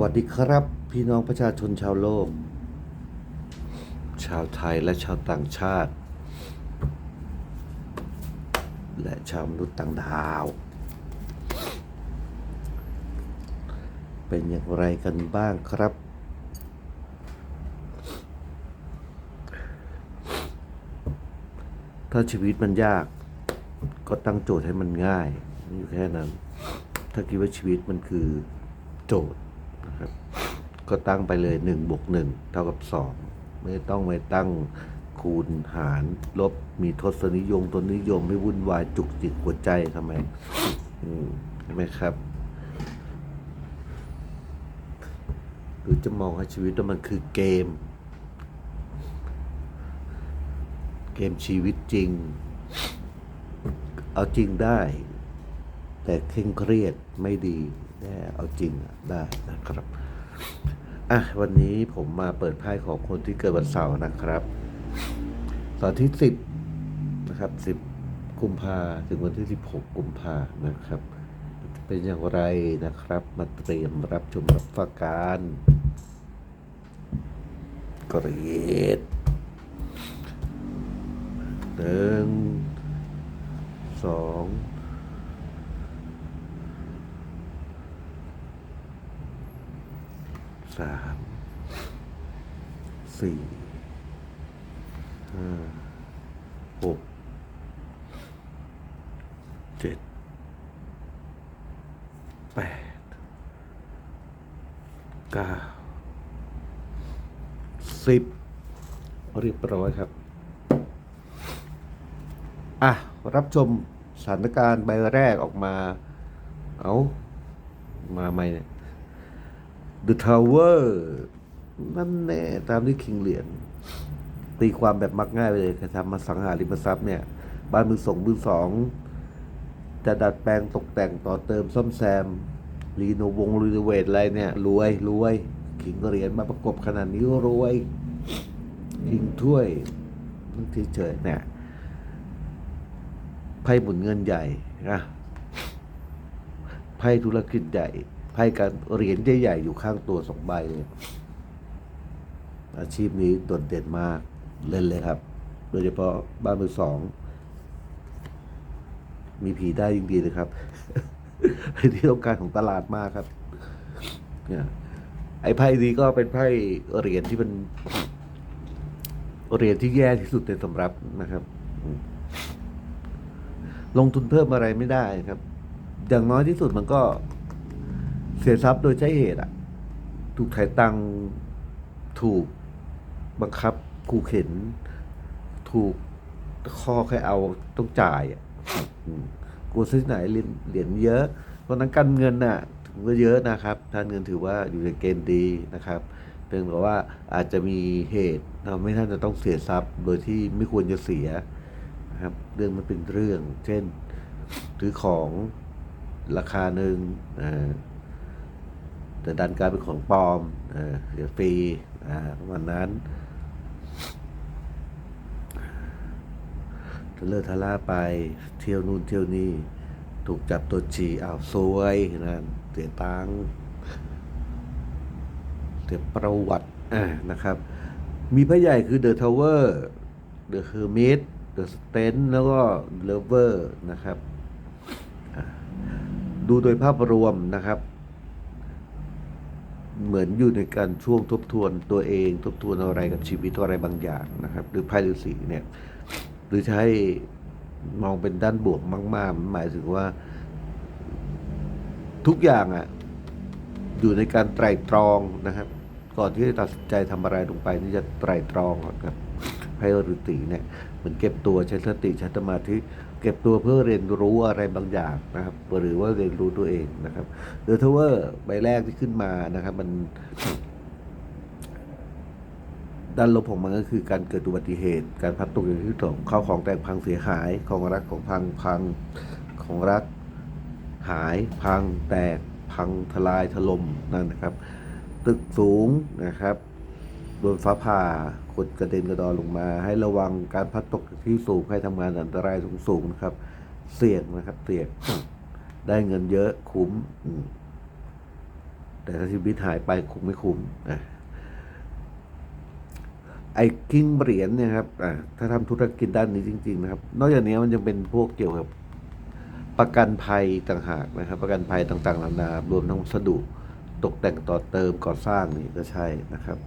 วัสดีครับ พี่น้องประชาชนชาวโลก ชาวไทยและชาวต่างชาติ และชาวมนุษย์ต่างดาว เป็นอย่างไรกันบ้างครับ ถ้าชีวิตมันยาก ก็ตั้งโจทย์ให้มันง่าย อยู่แค่นั้น ถ้าคิดว่าชีวิตมันคือโจทย์ นะครับ ก็ตั้งไปเลยหนึ่งบวกหนึ่งเท่ากับสองไม่ต้องไปตั้งคูณหารลบมีทศนิยมตนนิยมไม่วุ่นวายจุกจิกหัวใจทำไมอืมใช่ไหมครับ หรือจะมองให้ชีวิตว่ามันคือเกม เกมชีวิตจริง เอาจริงได้ แต่เคร่งเครียดไม่ดีแน่เอาจริงอะได้นะครับ อะ วันนี้ผมมาเปิดไพ่ของคนที่เกิดวันเสาร์นะครับเสาร์ที่สิบนะครับสิบกุมภาถึงวันที่สิบหกกุมภานะครับ เป็นอย่างไรนะครับ มาเตรียมรับชมรับฟังการกรีดหนึ่งสอง สามสี่ห้าหกเจ็ดแปดเก้าสิบเรียบร้อยครับ อะ รับชมสถานการณ์ใบแรกออกมา เอา มาใหม่เนี่ย The Tower นั่นแน่ตามที่คิงเหรียญตีความแบบมักง่ายไปเลยคือทำมาสังหาริมทรัพย์เนี่ย บ้านมือสองมือสองจะดัดแปลงตกแต่งต่อเติมซ่อมแซม รีโนวงรีโนเวทอะไรเนี่ย รวยรวยคิงเหรียญมาประกบขนาดนี้รวยคิงถ้วยนั่นเฉยๆเนี่ยไพ่หมุนเงินใหญ่นะไพ่ธุรกิจใหญ่ ไพ่การเหรียญใหญ่ๆอยู่ข้างตัวสองใบเลยอาชีพนี้โดดเด่นมากเล่นเลยครับ โดยเฉพาะบ้านมือสอง มีผีได้ยิ่งดีเลยครับเป็นที่ต้องการของตลาดมากครับเนี่ยไอ้ไพ่นี้ก็เป็นไพ่เหรียญที่เป็นเหรียญที่แย่ที่สุดในสำรับนะครับ ลงทุนเพิ่มอะไรไม่ได้ครับ อย่างน้อยที่สุดมันก็ เสียทรัพย์โดยใช้เหตุอะ ถูกถ่ายตังถูกบังคับขู่เข็น ถูกข้อแค่เอาต้องจ่ายอะกลัวซื้อไหนเหรียญเหรียญเยอะ เพราะฉะนั้นการเงินน่ะถือว่าเยอะนะครับการเงินถือว่าอยู่ในเกณฑ์ดีนะครับเพียงแต่ว่าอาจจะมีเหตุทำให้ท่านจะต้องเสียทรัพย์ โดยที่ไม่ควรจะเสียนะครับ เรื่องมันเป็นเรื่อง เช่นถือของราคาหนึ่งอ่า แต่ดันกลายเป็นของปลอมเสียฟรีประมาณนั้นทะเลอทะล่าไปเที่ยวนู่นเที่ยวนี่ถูกจับตัวจีอ้าวซวยนะเสียตังเสียประวัตินะครับ มีพระใหญ่คือเดอะทาวเวอร์เดอะเฮอร์มิตเดอะสเตนแล้วก็เลเวอร์นะครับ ดูโดยภาพรวมนะครับ เหมือนอยู่ในการช่วงทบทวนตัวเอง ทบทวนอะไรกับชีวิตอะไรบางอย่างนะครับ หรือไพ่ฤาษีเนี่ย หรือใช้มองเป็นด้านบวกมากๆมันหมายถึงว่า ทุกอย่างอะ่ะอยู่ในการไตร่ตรองนะครับ ก่อนที่จะตัดสินใจทำอะไรลงไป นี่จะไตร่ตรองก่อนครับไพ่ฤาษีเนี่ยเหมือนเก็บตัวใช้สติใช้สมาธิ เก็บตัวเพื่อเรียนรู้อะไรบางอย่างนะครับ หรือว่าเรียนรู้ตัวเองนะครับเดอะทาวเวอร์ใบแรกที่ขึ้นมานะครับ มันด้านลบของมันก็คือการเกิดอุบัติเหตุ การพัดตกอย่างที่สองเข้าของแตกพังเสียหายของรักของพังพังของรักหายพังแตกพังทลายถล่มนั่นนะครับ ตึกสูงนะครับโดนฟ้าผ่า คนกระเด็นกระดอนลงมา ให้ระวังการพัดตกที่สูงให้ทำงานอันตรายสูงๆนะครับ เสี่ยงนะครับ เสี่ยงได้เงินเยอะคุ้ม แต่ถ้าชีวิตหายไปคงไม่คุ้มนะไอ้กิ้งเหรียญเนี่ยครับอ่าถ้าทำธุรกิจด้านนี้จริง ๆ นะครับ นอกจากนี้มันยังเป็นพวกเกี่ยวกับประกันภัยต่างหากนะครับ ประกันภัยต่างๆนานารวมทั้งวัสดุตกแต่งต่อเติมก่อสร้างนี่ก็ใช่นะครับ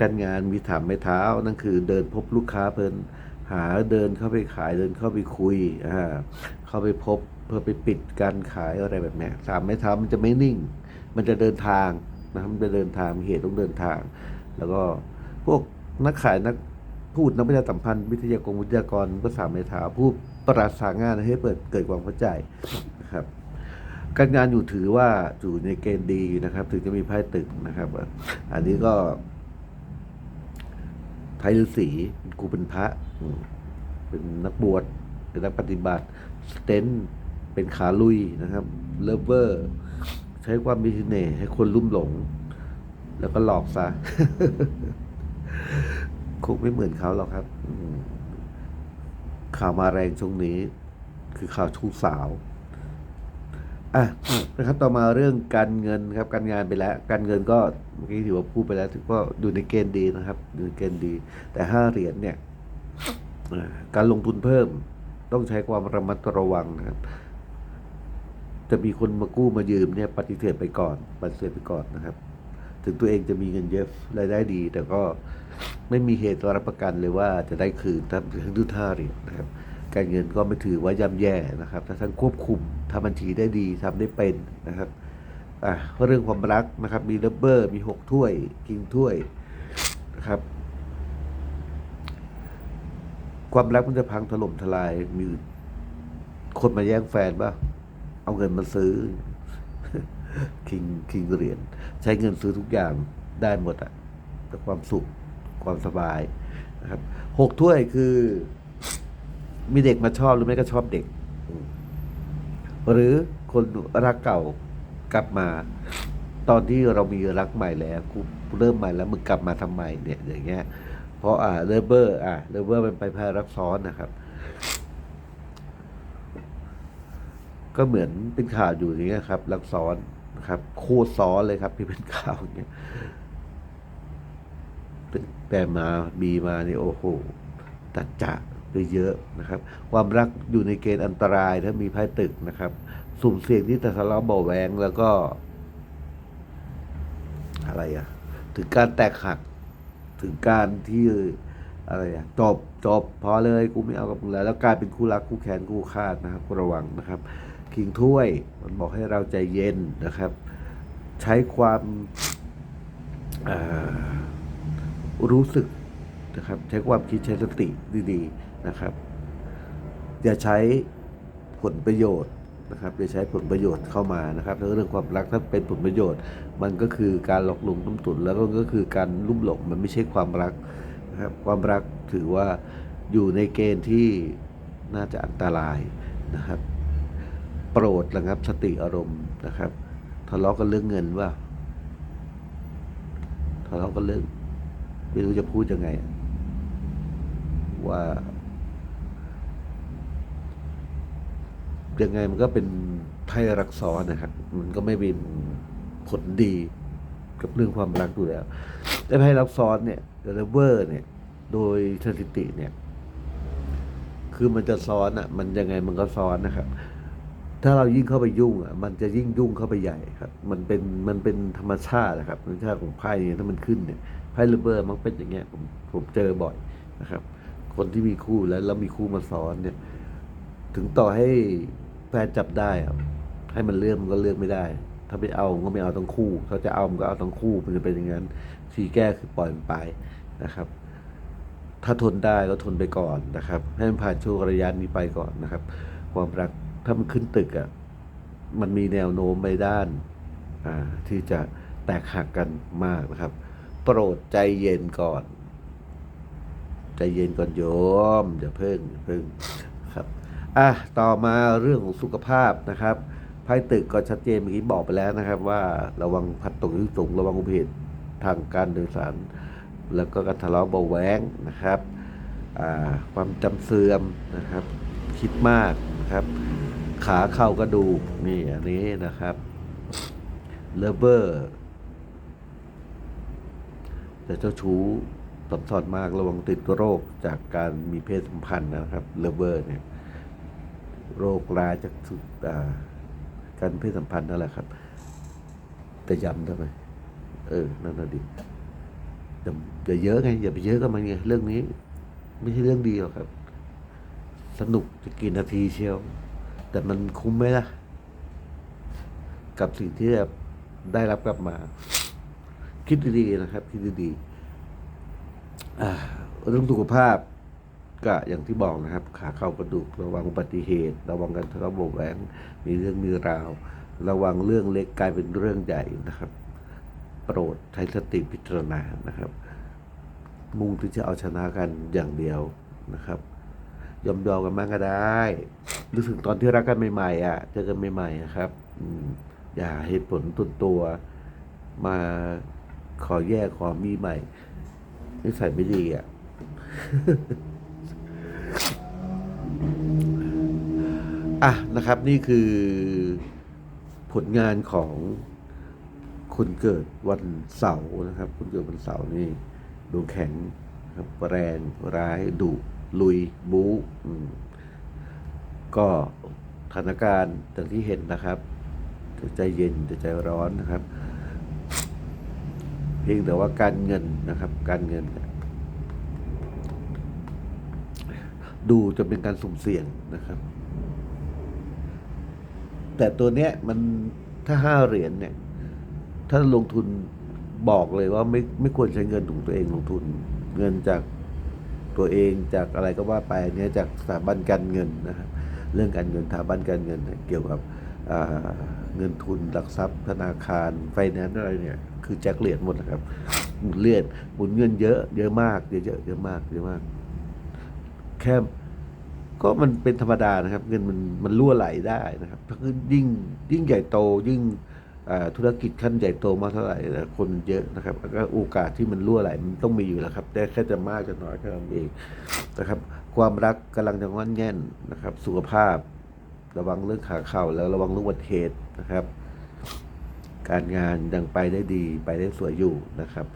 การงานมีถามไม่เท้านั่นคือเดินพบลูกค้าเพลินหาเดินเข้าไปขายเดินเข้าไปคุยอ่าเข้าไปพบเพื่อไปปิดการขายอะไรแบบนี้ถามไม่เท้ามันจะไม่นิ่ง มันจะเดินทางนะครับมันจะเดินทางเหตุต้องเดินทาง แล้วก็พวกนักขายนักพูดนักประชาสัมพันธ์วิทยากรวิทยากรภาษาไม้เท้าพูดประสานงานให้เปิดเกิดความเข้าใจนะครับการงานอยู่ถือว่าอยู่ในเกณฑ์ดีนะครับ ถึงจะมีไพ่ตึกนะครับ อันนี้ก็ ไทยฤาษีเป็นครูเป็นพระเป็นนักบวชเป็นนักปฏิบัติสเตนเป็นขาลุยนะครับเลเวอร์ใช้ความมีเสน่ห์ให้คนลุ่มหลง แล้วก็หลอกซะคงไม่เหมือนเขาหรอกครับข่าวมาแรงช่วงนี้ คือข่าวชู้สาว อะนะครับต่อมาเรื่องการเงินครับการงานไปแล้ว การเงินก็เมื่อกี้ถือว่าพูดไปแล้วถือว่าอยู่ในเกณฑ์ดีนะครับอยู่ในเกณฑ์ดี แต่ห้าเหรียญเนี่ยการลงทุนเพิ่มต้องใช้ความระมัดระวังนะครับ จะมีคนมากู้มายืมเนี่ย ปฏิเสธไปก่อน ปฏิเสธไปก่อนนะครับ ถึงตัวเองจะมีเงินเยอะรายได้ดี แต่ก็ไม่มีเหตุรับประกันเลยว่าจะได้คืนทั้งทั้งทุท่าเหรียญนะครับ การเงินก็ไม่ถือว่าย่ำแย่นะครับถ้าท่านควบคุมทำบัญชีได้ดีทำได้เป็นนะครับอะเรื่องความรักนะครับ มีดับเบอร์ มีหกถ้วยกิงถ้วยนะครับความรักมันจะพังถล่มทลายมีคนมาแย่งแฟนป่ะเอาเงินมาซื้อคิงคิงเหรียญใช้เงินซื้อทุกอย่างได้หมดอะแต่ความสุขความสบายนะครับหกถ้วยคือ มีเด็กมาชอบหรือไม่ก็ชอบเด็กอืมหรือคนรักเก่ากลับมา ตอนที่เรามีรักใหม่แล้วกูเริ่มใหม่แล้วมึงกลับมาทำไมเนี่ยอย่างเงี้ย เพราะอ่าเลเบอร์ อ่าเลเบอร์เป็นไปพายรักซ้อนนะครับ ก็เหมือนเป็นข่าวอยู่อย่างเงี้ยครับ รักซ้อนนะครับ โคตรซ้อนเลยครับที่เป็นข่าวอย่างเงี้ยแต่มาบีมาเนี่ยโอ้โหตัดจะไปเยอะนะครับ ความรักอยู่ในเกณฑ์อันตรายถ้ามีไพ่ตึกนะครับ สุ่มเสี่ยงที่จะทะเลาะเบาแวงแล้วก็ อะไรอะถึงการแตกหัก ถึงการที่อะไรอะจบจบพอเลยกูไม่เอากับมึงแล้ว แล้วกลายเป็นคู่รักคู่แค้นคู่คาดนะครับระวังนะครับคิงถ้วย มันบอกให้เราใจเย็นนะครับ ใช้ความรู้สึก นะครับใช้ความคิดใช้สติดีๆนะครับ อย่าใช้ผลประโยชน์นะครับอย่าใช้ผลประโยชน์เข้ามานะครับแล้วเรื่องความรักถ้าเป็นผลประโยชน์ มันก็คือการหลอกลวงต้มตุนแล้วก็คือการลุ่มหลงมันไม่ใช่ความรักนะครับความรักถือว่าอยู่ในเกณฑ์ที่น่าจะอันตรายนะครับ โปรดระงับสติอารมณ์นะครับทะเลาะกันเรื่องเงินว่าทะเลาะกันเรื่องไม่รู้จะพูดยังไง ว่า ยังไงมันก็เป็นไพ่รักซ้อนนะครับ มันก็ไม่เป็นผลดีกับเรื่องความรักดูแล้ว แต่ไพ่รักซ้อนเนี่ยเดลเวอร์เนี่ย โดยสถิติเนี่ย คือมันจะซ้อนอะ มันยังไงมันก็ซ้อนนะครับ ถ้าเรายิ่งเข้าไปยุ่งอะ มันจะยิ่งยุ่งเข้าไปใหญ่ครับ มันเป็นมันเป็นธรรมชาตินะครับธรรมชาติของไพ่เนี่ยถ้ามันขึ้นเนี่ยไพ่เรเบอร์มันเป็นอย่างเงี้ยผมผมเจอบ่อยนะครับ คนที่มีคู่แล้วแล้วมีคู่มาซ้อนเนี่ย ถึงต่อให้แฟนจับได้อะให้มันเลือกมันก็เลือกไม่ได้ ถ้าไปเอามันก็ไม่เอาทั้งคู่ถ้าจะเอามันก็เอาทั้งคู่มันจะเป็นอย่างนั้นทีแก้คือปล่อยมันไปนะครับ ถ้าทนได้ก็ทนไปก่อนนะครับ ให้มันผ่านช่วงระยะนี้ไปก่อนนะครับ ความรักถ้ามันขึ้นตึกอะ่ะมันมีแนวโน้มไปด้านอ่าที่จะแตกหักกันมากนะครับ โปรดใจเย็นก่อน ใจเย็นก่อนโยมอย่าเพิ่งอย่าเพิ่งครับอะต่อมาเรื่องของสุขภาพนะครับไพ่ตึกก็ชัดเจนเมื่อกี้บอกไปแล้วนะครับ ว่าระวังพัดตกที่สูงระวังอุบัติเหตุทางการโดยสาร แล้วก็การทะเลาะเบาะแว้งนะครับความจำเสื่อมนะครับ คิดมากนะครับ ขาเข่ากระดูกนี่อันนี้นะครับเลเวอร์แต่เจ้าชู้ สำสอนมากระวังติดโรคจากการมีเพศสัมพันธ์นะครับเลเวอร์เนี่ยโรคร้ายจากาการเพศสัมพันธ์นั่นแหละครับ แต่ย้ำทำไมเออนั่นน่ะดิอย่าอย่าเยอะไงอย่าไปเยอะกับมันไงเรื่องนี้ ไม่ใช่เรื่องดีหรอกครับ สนุกจะกี่นาทีเชียว แต่มันคุ้มไหมล่ะ กับสิ่งที่ได้รับกลับมา คิดดีๆนะครับ คิดดีๆ เรื่องสุขภาพก็อย่างที่บอกนะครับ ขาเข้ากระดูกระวังอุบัติเหตุ ระวังการทะเลาะเบาแหวงมีเรื่องมีราว ระวังเรื่องเล็กกลายเป็นเรื่องใหญ่นะครับ โปรดใช้สติพิจารณานะครับ มุ่งที่จะเอาชนะกันอย่างเดียวนะครับยอมยอมกันบ้างก็ได้รู้สึกตอนที่รักกันใหม่ๆอะเจอกันใหม่ๆนะครับอืมอย่าเหตุผลตุนตัวมาขอแยกขอมีใหม่ นิสัยไม่ดีอะ อะนะครับ นี่คือผลงานของคนเกิดวันเสาร์นะครับ คนเกิดวันเสาร์นี่ดวงแข็งครับแรงร้ายดุลุย บู๊ก็สถานการณ์อย่างที่เห็นนะครับ ใจเย็นใจร้อนนะครับ พียงแต่ว่าการเงินนะครับ การเงิน ดูจะเป็นการสุ่มเสี่ยงนะครับ แต่ตัวเนี้ยมันถ้าห้าเหรียญเนี่ย ถ้าลงทุนบอกเลยว่าไม่ไม่ควรใช้เงินของตัวเองลงทุน เงินจากตัวเองจากอะไรก็ว่าไปเนี้ยจากสถาบันการเงินนะครับเรื่องการเงินสถาบันการเงินเนี่ยเกี่ยวกับเงินทุนหลักทรัพย์ธนาคารไฟแนนซ์อะไรเนี่ย คือแจ็คเหรียญหมดนะครับหมุนเหรียญหมุนเงินเยอะเยอะมากเยอะเยอะเยอะมากเยอะมาก แค่ก็มันเป็นธรรมดานะครับ เงินมันมันรั่วไหลได้นะครับถ้าคือยิ่งยิ่งใหญ่โตยิ่งธุรกิจขั้นใหญ่โตมากเท่าไหร่คนเยอะนะครับก็โอกาสที่มันรั่วไหลมันต้องมีอยู่แล้วครับแต่แค่จะมากจะน้อยแค่นั้นเองนะครับ ความรักกำลังจะงอนแง่นนะครับ สุขภาพ ระวังเรื่องขาเข่าแล้วระวังเรื่องอุบัตเหตุนะครับ การงานยังไปได้ดีไปได้สวยอยู่นะครับ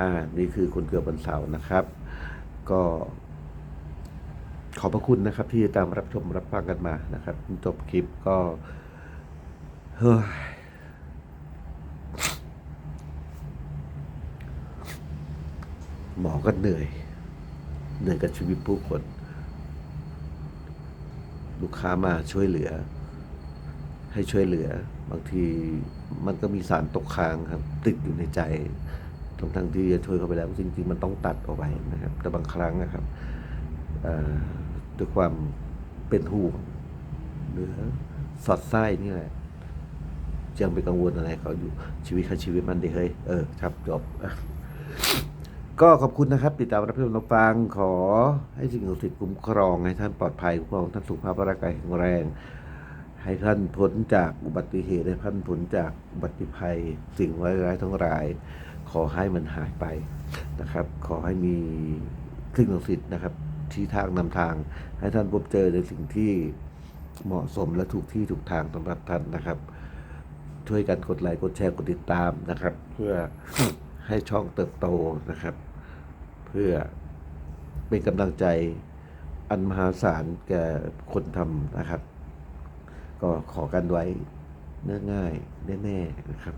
อ่า นี่คือคนเกิดวันเสาร์นะครับ ก็ขอบพระคุณนะครับ ที่ตามรับชมรับฟังกันมานะครับ จบคลิปก็เฮ้ยหมอก็เหนื่อย เหนื่อยกับชีวิตผู้คน ลูกค้ามาช่วยเหลือ ให้ช่วยเหลือ บางทีมันก็มีสารตกค้างครับ ติดอยู่ในใจทั้งทั้งที่จะช่วยเขาไปแล้วจริงๆ มันต้องตัดออกไปนะครับ แต่บางครั้งนะครับด้วยความเป็นห่วงหรือสอดไส้นี่แหละยังไปกังวลอะไรเขาอยู่ชีวิตเขาชีวิตมันดีเฮ้ยเออครับจบก็ขอบคุณนะครับ ติดตามรับชมรับฟังขอให้สิ่งศักดิ์สิทธิ์คุ้มครองให้ท่านปลอดภัยคุ้มครองท่านสุขภาพร่างกายแข็งแรง ให้ท่านพ้นจากอุบัติเหตุให้ท่านพ้นจากอุบัติภัย สิ่งร้ายๆทั้งหลาย ขอให้มันหายไปนะครับ ขอให้มีสิ่งศักดิ์สิทธิ์นะครับชี้ทางนำทาง ให้ท่านพบเจอในสิ่งที่เหมาะสมและถูกที่ถูกทางสำหรับท่านนะครับ ช่วยกันกดไลค์กดแชร์กดติดตามนะครับ เพื่อให้ช่องเติบโตนะครับ เพื่อเป็นกำลังใจอันมหาศาลแก่คนทำนะครับ ก็ขอกันไว้เนื้อง่ายแน่ๆนะครับ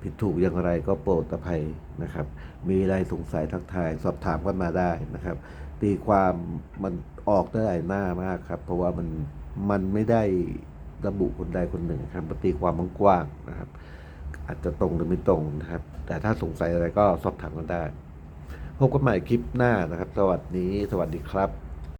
ผิดถูกอย่างไรก็โปรดอภัยนะครับ มีอะไรสงสัยทักทายสอบถามกันมาได้นะครับ ตีความมันออกได้หลายหน้ามากครับ เพราะว่ามันมันไม่ได้ระบุคนใดคนหนึ่งครับตีความมันกว้างนะครับ อาจจะตรงหรือไม่ตรงนะครับ แต่ถ้าสงสัยอะไรก็สอบถามกันได้ พบกันใหม่คลิปหน้านะครับ สวัสดี สวัสดีครับ